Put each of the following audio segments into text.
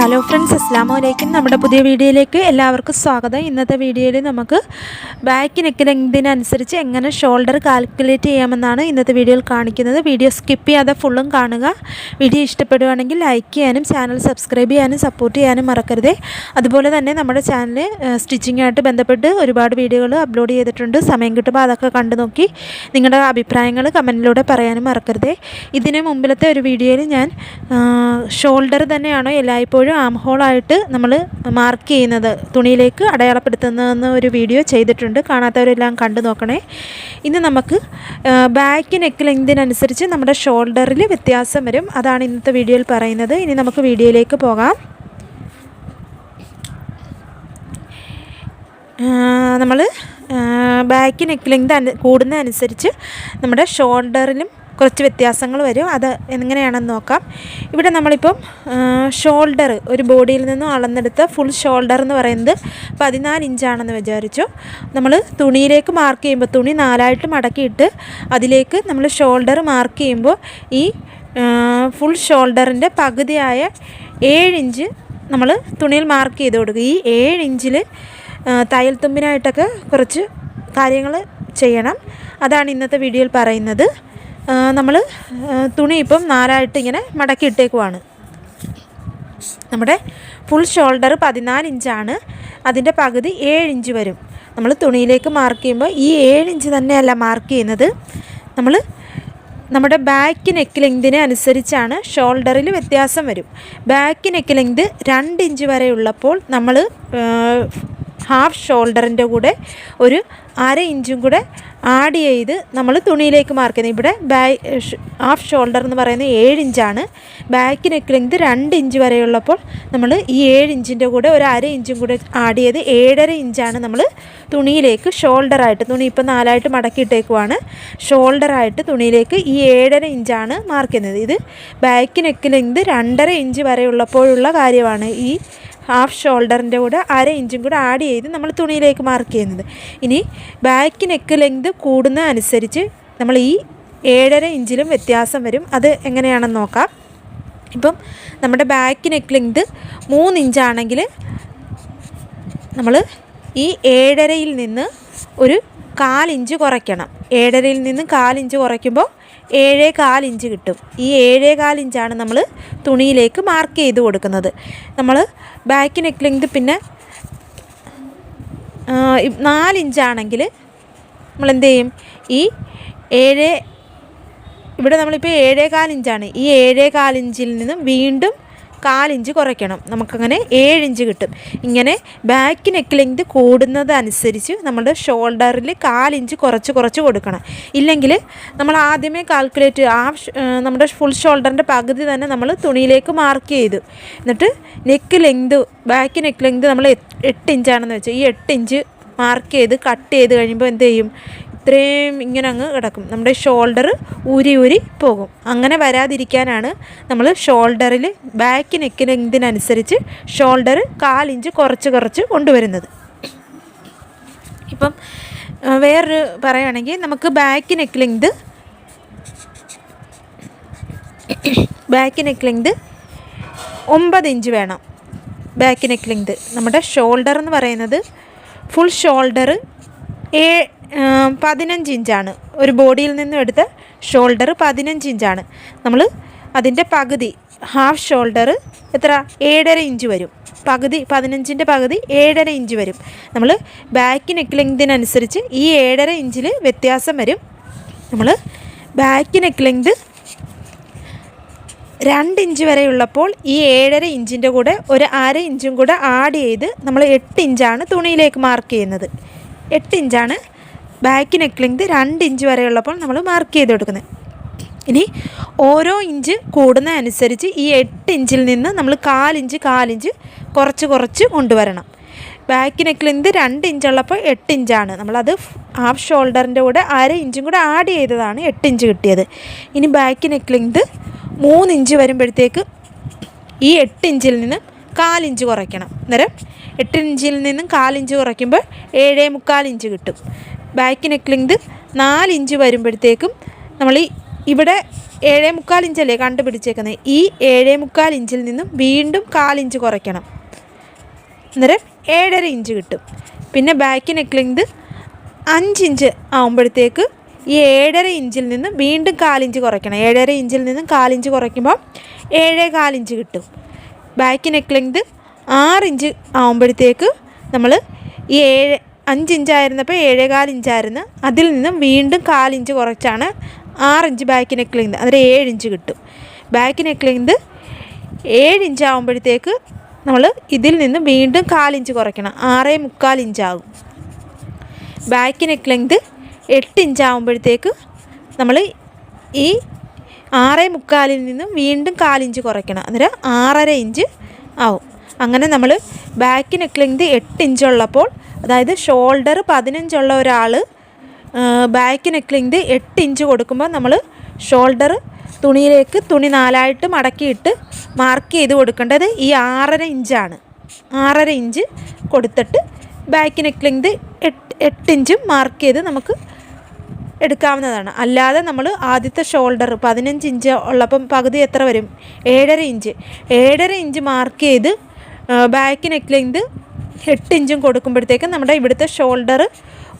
Hello friends അസ്ലാമു അലൈക്കും നമ്മുടെ പുതിയ വീഡിയോയിലേക്ക് എല്ലാവർക്കും സ്വാഗതം. ഇന്നത്തെ വീഡിയോയിൽ നമുക്ക് ബാക്ക് നെക്ക് എങ്ങനെ ഷോൾഡർ കാൽക്കുലേറ്റ് ചെയ്യാമെന്നാണ് ഇന്നത്തെ വീഡിയോയിൽ കാണിക്കുന്നത്. വീഡിയോ സ്കിപ്പ് ചെയ്യാതെ ഫുള്ളും കാണുക. വീഡിയോ ഇഷ്ടപ്പെടുകയാണെങ്കിൽ ലൈക്ക് ചെയ്യാനും ചാനൽ സബ്സ്ക്രൈബ് ചെയ്യാനും സപ്പോർട്ട് ചെയ്യാനും മറക്കരുതേ. അതുപോലെ തന്നെ നമ്മുടെ ചാനൽ സ്റ്റിച്ചിങ്ങായിട്ട് ബന്ധപ്പെട്ട് ഒരുപാട് വീഡിയോകൾ അപ്ലോഡ് ചെയ്തിട്ടുണ്ട്. സമയം കിട്ടുമ്പോൾ അതൊക്കെ കണ്ടു നോക്കി നിങ്ങളുടെ അഭിപ്രായങ്ങൾ കമന്റിലൂടെ പറയാനും മറക്കരുതേ. ഇതിന് മുമ്പിലത്തെ ഒരു വീഡിയോയിൽ ഞാൻ ഷോൾഡർ തന്നെയാണോ എല്ലായ്പ്പോഴും ആം ഹോളായിട്ട് നമ്മൾ മാർക്ക് ചെയ്യുന്നത് തുണിയിലേക്ക് അടയാളപ്പെടുത്തുന്നതെന്ന് ഒരു വീഡിയോ ചെയ്തിട്ടുണ്ട്. കാണാത്തവരെല്ലാം കണ്ടു നോക്കണേ. ഇന്ന് നമുക്ക് ബാക്ക് നെക്ക് ലെങ്തിനനുസരിച്ച് നമ്മുടെ ഷോൾഡറിൽ വ്യത്യാസം വരും. അതാണ് ഇന്നത്തെ വീഡിയോയിൽ പറയുന്നത്. ഇനി നമുക്ക് വീഡിയോയിലേക്ക് പോകാം. നമ്മൾ ബാക്ക് നെക്ക് ലെങ്ത് കൂടുന്നതനുസരിച്ച് നമ്മുടെ ഷോൾഡറിലും കുറച്ച് വ്യത്യാസങ്ങൾ വരും. അത് എങ്ങനെയാണെന്ന് നോക്കാം. ഇവിടെ നമ്മളിപ്പം ഷോൾഡർ ഒരു ബോഡിയിൽ നിന്നും അളന്നെടുത്ത ഫുൾ ഷോൾഡർ എന്ന് പറയുന്നത് പതിനാല് ഇഞ്ചാണെന്ന് വിചാരിച്ചു. നമ്മൾ തുണിയിലേക്ക് മാർക്ക് ചെയ്യുമ്പോൾ തുണി നാലായിട്ട് മടക്കിയിട്ട് അതിലേക്ക് നമ്മൾ ഷോൾഡർ മാർക്ക് ചെയ്യുമ്പോൾ ഈ ഫുൾ ഷോൾഡറിന്റെ പകുതിയായ ഏഴ് ഇഞ്ച് നമ്മൾ തുണിയിൽ മാർക്ക് ചെയ്ത് കൊടുക്കുക ഈ ഏഴ് ഇഞ്ചിൽ തയ്യൽ തുമ്പിനായിട്ടൊക്കെ കുറച്ച് കാര്യങ്ങൾ ചെയ്യണം. അതാണ് ഇന്നത്തെ വീഡിയോയിൽ പറയുന്നത്. നമ്മൾ തുണി ഇപ്പം നാലായിട്ട് ഇങ്ങനെ മടക്കി ഇട്ടേക്കുവാണ്. നമ്മുടെ ഫുൾ ഷോൾഡർ പതിനാല് ഇഞ്ചാണ്. അതിന്റെ പകുതി ഏഴ് ഇഞ്ച് വരും. നമ്മൾ തുണിയിലേക്ക് മാർക്ക് ചെയ്യുമ്പോൾ ഈ ഏഴ് ഇഞ്ച് തന്നെയല്ല മാർക്ക് ചെയ്യുന്നത്. നമ്മൾ നമ്മുടെ ബാക്ക് നെക്ക് ലെങ്തിനെ അനുസരിച്ചാണ് ഷോൾഡറിൽ വ്യത്യാസം വരും. ബാക്ക് നെക്ക് ലെങ്ത് രണ്ട് ഇഞ്ച് വരെ ഉള്ളപ്പോൾ നമ്മൾ ഹാഫ് ഷോൾഡറിന്റെ കൂടെ ഒരു അര ഇഞ്ചും കൂടെ ആഡ് ചെയ്ത് നമ്മൾ തുണിയിലേക്ക് മാർക്ക് ചെയ്യുന്നത്. ഇവിടെ ബാ ഹാഫ് ഷോൾഡർ എന്ന് പറയുന്നത് ഏഴ് ഇഞ്ചാണ്. ബാക്ക് നെക്ക് ലെങ്ത് രണ്ട് ഇഞ്ച് വരെയുള്ളപ്പോൾ നമ്മൾ ഈ ഏഴ് ഇഞ്ചിന്റെ കൂടെ ഒരു അര ഇഞ്ചും കൂടെ ആഡ് ചെയ്ത് ഏഴര ഇഞ്ചാണ് നമ്മൾ തുണിയിലേക്ക് ഷോൾഡറായിട്ട് തുണി ഇപ്പോൾ നാലായിട്ട് മടക്കിയിട്ടേക്കുവാണ്. ഷോൾഡറായിട്ട് തുണിയിലേക്ക് ഈ ഏഴര ഇഞ്ചാണ് മാർക്ക് ചെയ്യുന്നത്. ഇത് ബാക്ക് നെക്ക് ലെങ്ത് രണ്ടര ഇഞ്ച് വരെയുള്ളപ്പോഴുള്ള കാര്യമാണ് ഈ ഹാഫ് ഷോൾഡറിന്റെ കൂടെ അര ഇഞ്ചും കൂടെ ആഡ് ചെയ്ത് നമ്മൾ തുണിയിലേക്ക് മാർക്ക് ചെയ്യുന്നത്. ഇനി ബാക്ക് നെക്ക് ലെങ്ത് കൂടുന്ന അനുസരിച്ച് നമ്മൾ ഈ ഏഴര ഇഞ്ചിലും വ്യത്യാസം വരും. അത് എങ്ങനെയാണെന്ന് നോക്കാം. ഇപ്പം നമ്മുടെ ബാക്ക് നെക്ക് ലെങ്ത് മൂന്ന് ഇഞ്ചാണെങ്കിൽ നമ്മൾ ഈ ഏഴരയിൽ നിന്ന് ഒരു കാലിഞ്ച് കുറയ്ക്കണം. ഏഴരയിൽ നിന്ന് കാലിഞ്ച് കുറയ്ക്കുമ്പോൾ ഏഴേ കാൽ ഇഞ്ച് കിട്ടും. ഈ ഏഴേ കാൽ ഇഞ്ചാണ് നമ്മൾ തുണിയിലേക്ക് മാർക്ക് ചെയ്ത് കൊടുക്കുന്നത്. നമ്മൾ ബാക്ക് നെക്ക് ലെങ്ത് പിന്നെ നാലിഞ്ചാണെങ്കിൽ നമ്മൾ എന്ത് ചെയ്യും ഈ ഏഴ് ഇവിടെ നമ്മളിപ്പോൾ ഏഴേ കാലിഞ്ചാണ് ഈ ഏഴേ ഇഞ്ചിൽ നിന്നും വീണ്ടും കാലിഞ്ച് കുറയ്ക്കണം. നമുക്കങ്ങനെ ഏഴിഞ്ച് കിട്ടും. ഇങ്ങനെ ബാക്ക് നെക്ക് ലെങ്ത് കൂടുന്നതനുസരിച്ച് നമ്മുടെ ഷോൾഡറിൽ കാലിഞ്ച് കുറച്ച് കുറച്ച് കൊടുക്കണം. ഇല്ലെങ്കിൽ നമ്മൾ ആദ്യമേ കാൽക്കുലേറ്റ് ആ നമ്മുടെ ഫുൾ ഷോൾഡറിന്റെ പകുതി തന്നെ നമ്മൾ തുണിയിലേക്ക് മാർക്ക് ചെയ്തു. എന്നിട്ട് neck length back neck length നമ്മൾ എട്ട് ഇഞ്ചാണെന്ന് വെച്ചാൽ ഈ എട്ട് ഇഞ്ച് മാർക്ക് ചെയ്ത് കട്ട് ചെയ്ത് കഴിയുമ്പോൾ എന്ത് ചെയ്യും? ഇത്രയും ഇങ്ങനെ അങ്ങ് കിടക്കും. നമ്മുടെ ഷോൾഡർ ഊരി ഊരി പോകും. അങ്ങനെ വരാതിരിക്കാനാണ് നമ്മൾ ഷോൾഡറിൽ ബാക്ക് നെക്കിന് ഇതിനനുസരിച്ച് ഷോൾഡർ കാലിഞ്ച് കുറച്ച് കുറച്ച് കൊണ്ടുവരുന്നത്. ഇപ്പം വേറൊരു പറയുകയാണെങ്കിൽ നമുക്ക് back neck length back neck length ഒമ്പത് ഇഞ്ച് വേണം. ബാക്ക് നെക്ക് ലെങ്ത് നമ്മുടെ ഷോൾഡർ എന്ന് പറയുന്നത് ഫുൾ ഷോൾഡർ ഏ പതിനഞ്ച് ഇഞ്ചാണ്. ഒരു ബോഡിയിൽ നിന്നും എടുത്ത ഷോൾഡർ പതിനഞ്ച് ഇഞ്ചാണ്. നമ്മൾ അതിന്റെ പകുതി ഹാഫ് ഷോൾഡർ എത്ര? ഏഴര ഇഞ്ച് വരും. പകുതി പതിനഞ്ചിന്റെ പകുതി ഏഴര ഇഞ്ച് വരും. നമ്മൾ ബാക്ക് നെക്ക് ലെങ്തിനനുസരിച്ച് ഈ ഏഴര ഇഞ്ചിൽ വ്യത്യാസം വരും. നമ്മൾ ബാക്ക് നെക്ക് ലെങ്ത് രണ്ട് ഇഞ്ച് വരെ ഉള്ളപ്പോൾ ഈ ഏഴര ഇഞ്ചിന്റെ കൂടെ ഒരു അര ഇഞ്ചും കൂടെ ആഡ് ചെയ്ത് നമ്മൾ എട്ട് ഇഞ്ചാണ് തുണിയിലേക്ക് മാർക്ക് ചെയ്യുന്നത്. എട്ട് ഇഞ്ചാണ് ബാക്ക് നെക്ക് ലെങ്ത് രണ്ട് ഇഞ്ച് വരെ ഉള്ളപ്പോൾ നമ്മൾ മാർക്ക് ചെയ്ത് കൊടുക്കുന്നത്. ഇനി ഓരോ ഇഞ്ച് കൂടുന്ന അനുസരിച്ച് ഈ എട്ട് ഇഞ്ചിൽ നിന്ന് നമ്മൾ കാലിഞ്ച് കാലിഞ്ച് കുറച്ച് കുറച്ച് കൊണ്ടുവരണം. ബാക്ക് നെക്ക് ലെങ്ത് രണ്ട് ഇഞ്ചുള്ളപ്പോൾ എട്ട് ഇഞ്ചാണ് നമ്മളത് ഹാഫ് ഷോൾഡറിന്റെ കൂടെ അര ഇഞ്ചും കൂടെ ആഡ് ചെയ്തതാണ് എട്ട് ഇഞ്ച് കിട്ടിയത്. ഇനി ബാക്ക് നെക്ക് ലെങ്ത് മൂന്ന് ഇഞ്ച് വരുമ്പോഴത്തേക്ക് ഈ എട്ട് ഇഞ്ചിൽ നിന്ന് കാലിഞ്ച് കുറയ്ക്കണം. അന്നേരം എട്ട് ഇഞ്ചിൽ നിന്നും കാലിഞ്ച് കുറയ്ക്കുമ്പോൾ ഏഴേ മുക്കാൽ ഇഞ്ച് കിട്ടും. ബാക്ക് നെക്ക് ലെങ്ത് നാലിഞ്ച് വരുമ്പോഴത്തേക്കും നമ്മൾ ഇവിടെ ഏഴേ മുക്കാൽ ഇഞ്ചല്ലേ കണ്ടുപിടിച്ചേക്കുന്നത്. ഈ ഏഴേ മുക്കാൽ ഇഞ്ചിൽ നിന്നും വീണ്ടും കാലിഞ്ച് കുറയ്ക്കണം. അന്നേരം ഏഴര ഇഞ്ച് കിട്ടും. പിന്നെ ബാക്ക് നെക്ക് ലെങ്ത് അഞ്ചിഞ്ച് ആകുമ്പോഴത്തേക്ക് ഈ ഏഴര ഇഞ്ചിൽ നിന്നും വീണ്ടും കാലിഞ്ച് കുറയ്ക്കണം. ഏഴര ഇഞ്ചിൽ നിന്നും കാലിഞ്ച് കുറയ്ക്കുമ്പോൾ ഏഴേ കാലിഞ്ച് കിട്ടും. ബാക്ക് നെക്ക് ലെങ്ത് ആറിഞ്ച് ആകുമ്പോഴത്തേക്ക് നമ്മൾ ഈ ഏഴ് അഞ്ചിഞ്ചായിരുന്നപ്പോൾ ഏഴേകാൽ ഇഞ്ചായിരുന്നു അതിൽ നിന്നും വീണ്ടും കാലിഞ്ച് കുറച്ചാണ് ആറിഞ്ച് ബാക്ക് നെക്ക് ലെങ്ത് അന്നേരം ഏഴ് ഇഞ്ച് കിട്ടും. ബാക്ക് നെക്ക് ലെങ്ത് ഏഴ് ഇഞ്ച് ആകുമ്പോഴത്തേക്ക് നമ്മൾ ഇതിൽ നിന്നും വീണ്ടും കാലിഞ്ച് കുറയ്ക്കണം. ആറേ മുക്കാൽ ഇഞ്ചാകും ബാക്ക് നെക്ക് ലെങ്ത് എട്ട് ഇഞ്ച് ആകുമ്പോഴത്തേക്ക് നമ്മൾ ഈ ആറേ മുക്കാലിൽ നിന്നും വീണ്ടും കാലിഞ്ച് കുറയ്ക്കണം. അന്നേരം ആറര ഇഞ്ച് ആവും. അങ്ങനെ നമ്മൾ ബാക്ക് നെക്ക് ലെങ്ത് എട്ട് ഇഞ്ച് ഉള്ളപ്പോൾ അതായത് ഷോൾഡർ പതിനഞ്ചുള്ള ഒരാൾ ബാക്ക് നെക്ക് ലെങ്ത് എട്ട് ഇഞ്ച് കൊടുക്കുമ്പോൾ നമ്മൾ ഷോൾഡർ തുണിയിലേക്ക് തുണി നാലായിട്ട് മടക്കിയിട്ട് മാർക്ക് ചെയ്ത് കൊടുക്കേണ്ടത് ഈ ആറര ഇഞ്ചാണ് ആറര ഇഞ്ച് കൊടുത്തിട്ട് ബാക്ക് നെക്ക് ലെങ്ത് എട്ട് എട്ട് ഇഞ്ചും മാർക്ക് ചെയ്ത് നമുക്ക് എടുക്കാവുന്നതാണ്. അല്ലാതെ നമ്മൾ ആദ്യത്തെ ഷോൾഡർ പതിനഞ്ച് ഇഞ്ച് ഉള്ളപ്പം പകുതി എത്ര വരും? ഏഴര ഇഞ്ച് ഏഴര ഇഞ്ച് മാർക്ക് ചെയ്ത് ബാക്ക് നെക്ക് ലെങ്ത് എട്ട് ഇഞ്ചും കൊടുക്കുമ്പോഴത്തേക്കും നമ്മുടെ ഇവിടുത്തെ ഷോൾഡർ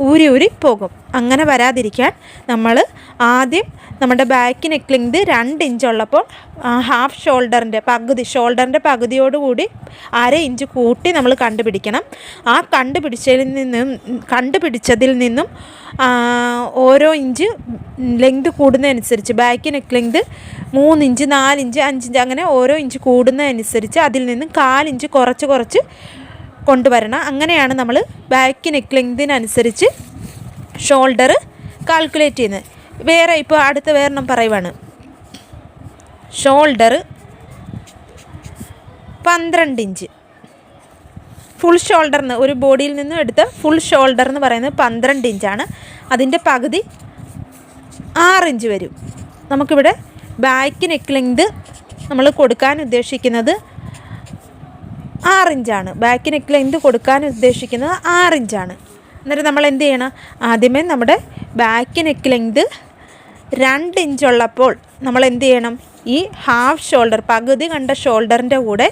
ഊരി ഊരി പോകും. അങ്ങനെ വരാതിരിക്കാൻ നമ്മൾ ആദ്യം നമ്മുടെ ബാക്ക് നെക്ക് ലെങ്ത് രണ്ട് ഇഞ്ച് ഉള്ളപ്പോൾ ഹാഫ് ഷോൾഡറിന്റെ പകുതി ഷോൾഡറിന്റെ പകുതിയോടുകൂടി അര ഇഞ്ച് കൂട്ടി നമ്മൾ കണ്ടുപിടിക്കണം. ആ കണ്ടുപിടിച്ചതിൽ നിന്നും കണ്ടുപിടിച്ചതിൽ നിന്നും ഓരോ ഇഞ്ച് ലെങ്ത് കൂടുന്നതനുസരിച്ച് ബാക്ക് നെക്ക് ലെങ്ത് മൂന്നിഞ്ച് നാലിഞ്ച് അഞ്ചിഞ്ച് അങ്ങനെ ഓരോ ഇഞ്ച് കൂടുന്നതനുസരിച്ച് അതിൽ നിന്നും കാലിഞ്ച് കുറച്ച് കുറച്ച് കൊണ്ടുവരണം. അങ്ങനെയാണ് നമ്മൾ ബാക്ക് നെക്ക് ലെങ്തിനനുസരിച്ച് ഷോൾഡർ കാൽക്കുലേറ്റ് ചെയ്യുന്നത്. വേറെ ഇപ്പോൾ അടുത്ത വേറെണ്ണം പറയുവാണ്. ഷോൾഡർ പന്ത്രണ്ട് ഇഞ്ച് ഫുൾ ഷോൾഡറിന് ഒരു ബോഡിയിൽ നിന്നും എടുത്ത ഫുൾ ഷോൾഡർ എന്ന് പറയുന്നത് പന്ത്രണ്ട് ഇഞ്ചാണ് അതിന്റെ പകുതി ആറ് ഇഞ്ച് വരും. നമുക്കിവിടെ ബാക്ക് നെക്ക് ലെങ്ത് നമ്മൾ കൊടുക്കാൻ ഉദ്ദേശിക്കുന്നത് ആറിഞ്ചാണ്. ബാക്ക് നെക്ക് ലെങ്ത് കൊടുക്കാൻ ഉദ്ദേശിക്കുന്നത് ആറിഞ്ചാണ്. എന്നിട്ട് നമ്മൾ എന്ത് ചെയ്യണം? ആദ്യമേ നമ്മുടെ ബാക്ക് നെക്ക് ലെങ്ത് രണ്ട് ഇഞ്ചുള്ളപ്പോൾ നമ്മൾ എന്ത് ചെയ്യണം? ഈ ഹാഫ് ഷോൾഡർ പകുതി കണ്ട ഷോൾഡറിന്റെ കൂടെ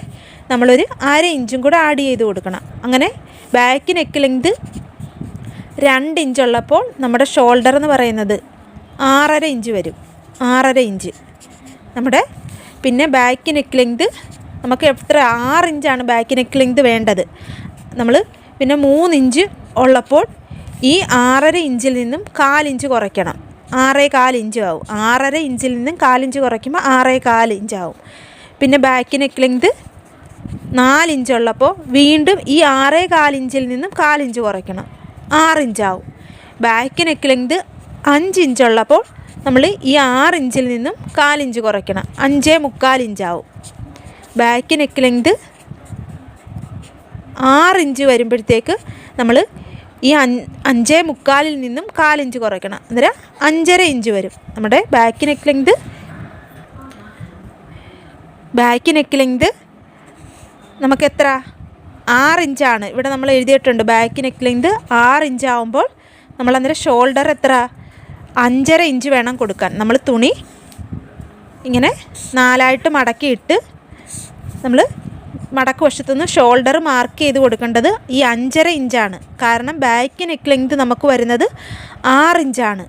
നമ്മളൊരു അര ഇഞ്ചും കൂടെ ആഡ് ചെയ്ത് കൊടുക്കണം. അങ്ങനെ ബാക്ക് നെക്ക് ലെങ്ത് രണ്ട് ഇഞ്ചുള്ളപ്പോൾ നമ്മുടെ ഷോൾഡർ എന്ന് പറയുന്നത് ആറര ഇഞ്ച് വരും. ആറര ഇഞ്ച്. നമ്മുടെ പിന്നെ ബാക്ക് നെക്ക് ലെങ്ത് നമുക്ക് എത്ര ആറ് ഇഞ്ചാണ് ബാക്ക് നെക്ക് ലെങ്ത് വേണ്ടത്. നമ്മൾ പിന്നെ മൂന്ന് ഇഞ്ച് ഉള്ളപ്പോൾ ഈ ആറര ഇഞ്ചിൽ നിന്നും കാലിഞ്ച് കുറയ്ക്കണം. ആറേ കാൽ ഇഞ്ച് ആവും. ആറര ഇഞ്ചിൽ നിന്നും കാലിഞ്ച് കുറയ്ക്കുമ്പോൾ ആറേ കാൽ ഇഞ്ച് ആവും. പിന്നെ ബാക്ക് നെക്ക് ലെങ്ത് നാലിഞ്ച് ഉള്ളപ്പോൾ വീണ്ടും ഈ ആറേ കാലിഞ്ചിൽ നിന്നും കാലിഞ്ച് കുറയ്ക്കണം. ആറിഞ്ചാവും ബാക്ക് നെക്ക് ലെങ്ത് അഞ്ച് ഇഞ്ച് ഉള്ളപ്പോൾ നമ്മൾ ഈ ആറ് ഇഞ്ചിൽ നിന്നും കാലിഞ്ച് കുറയ്ക്കണം. അഞ്ചേ മുക്കാൽ ഇഞ്ചാവും ബാക്ക് നെക്ക് ലെങ്ത് ആറ് ഇഞ്ച് വരുമ്പോഴത്തേക്ക് നമ്മൾ ഈ അഞ്ച് മുക്കാലിൽ നിന്നും കാലിഞ്ച് കുറയ്ക്കണം. അന്നേരം അഞ്ചര ഇഞ്ച് വരും. നമ്മുടെ back neck length back neck length നമുക്ക് എത്ര? ആറ് ഇഞ്ചാണ്. ഇവിടെ നമ്മൾ എഴുതിയിട്ടുണ്ട് ബാക്ക് നെക്ക് ലെങ്ത് ആറ് ഇഞ്ച് ആവുമ്പോൾ നമ്മൾ അന്നേരം ഷോൾഡർ എത്ര? അഞ്ചര ഇഞ്ച് വേണം കൊടുക്കാൻ. നമ്മൾ തുണി ഇങ്ങനെ നാലായിട്ട് മടക്കിയിട്ട് നമ്മൾ മടക്ക് വശത്തുനിന്ന് ഷോൾഡർ മാർക്ക് ചെയ്ത് കൊടുക്കേണ്ടത് ഈ അഞ്ചര ഇഞ്ചാണ്. കാരണം ബാക്ക് നെക്ക് ലെങ്ത് നമുക്ക് വരുന്നത് ആറ് ഇഞ്ചാണ്.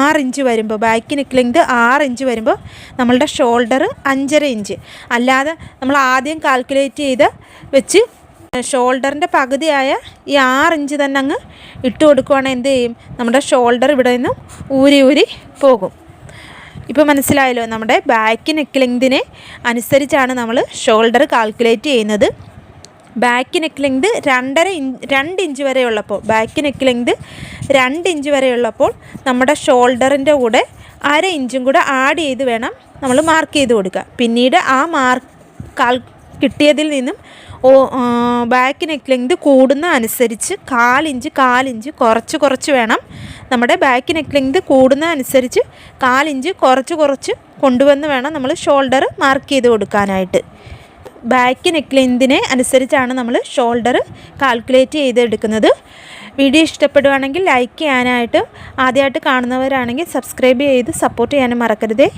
ആറ് ഇഞ്ച് വരുമ്പോൾ ബാക്ക് നെക്ക് ലെങ്ത് ഇഞ്ച് വരുമ്പോൾ നമ്മളുടെ ഷോൾഡർ അഞ്ചര ഇഞ്ച്. അല്ലാതെ നമ്മൾ ആദ്യം കാൽക്കുലേറ്റ് ചെയ്ത് വെച്ച് ഷോൾഡറിന്റെ പകുതിയായ ഈ ഇഞ്ച് തന്നെ അങ്ങ് ഇട്ട് കൊടുക്കുവാണെങ്കിൽ എന്ത് ചെയ്യും? നമ്മുടെ ഷോൾഡർ ഇവിടെ നിന്നും ഊരി ഊരി പോകും. ഇപ്പോൾ മനസ്സിലായല്ലോ നമ്മുടെ ബാക്ക് നെക്ക് ലെങ്തിനെ അനുസരിച്ചാണ് നമ്മൾ ഷോൾഡർ കാൽക്കുലേറ്റ് ചെയ്യുന്നത്. ബാക്ക് നെക്ക് ലെങ്ത് രണ്ടര ഇഞ്ച് രണ്ട് ഇഞ്ച് വരെയുള്ളപ്പോൾ ബാക്ക് നെക്ക് ലെങ്ത് രണ്ട് ഇഞ്ച് വരെയുള്ളപ്പോൾ നമ്മുടെ ഷോൾഡറിന്റെ കൂടെ അര ഇഞ്ചും കൂടെ ആഡ് ചെയ്ത് വേണം നമ്മൾ മാർക്ക് ചെയ്ത് കൊടുക്കുക പിന്നീട് ആ മാർക്ക് കാൽ കിട്ടിയതിൽ നിന്നും ഓ ബാക്ക് നെക്ക് ലെങ്ത് കൂടുന്ന അനുസരിച്ച് കാലിഞ്ച് കാലിഞ്ച് കുറച്ച് കുറച്ച് വേണം നമ്മുടെ ബാക്ക് നെക്ക് ലെങ്ത് കൂടുന്നതനുസരിച്ച് കാലിഞ്ച് കുറച്ച് കുറച്ച് കൊണ്ടുവന്ന് വേണം നമ്മൾ ഷോൾഡർ മാർക്ക് ചെയ്ത് കൊടുക്കാനായിട്ട്. ബാക്ക് നെക്ക് ലെങ്തിനെ അനുസരിച്ചാണ് നമ്മൾ ഷോൾഡർ കാൽക്കുലേറ്റ് ചെയ്തെടുക്കുന്നത്. വീഡിയോ ഇഷ്ടപ്പെടുവാണെങ്കിൽ ലൈക്ക് ചെയ്യാനായിട്ട് ആദ്യമായിട്ട് കാണുന്നവരാണെങ്കിൽ സബ്സ്ക്രൈബ് ചെയ്ത് സപ്പോർട്ട് ചെയ്യാനും മറക്കരുതേ.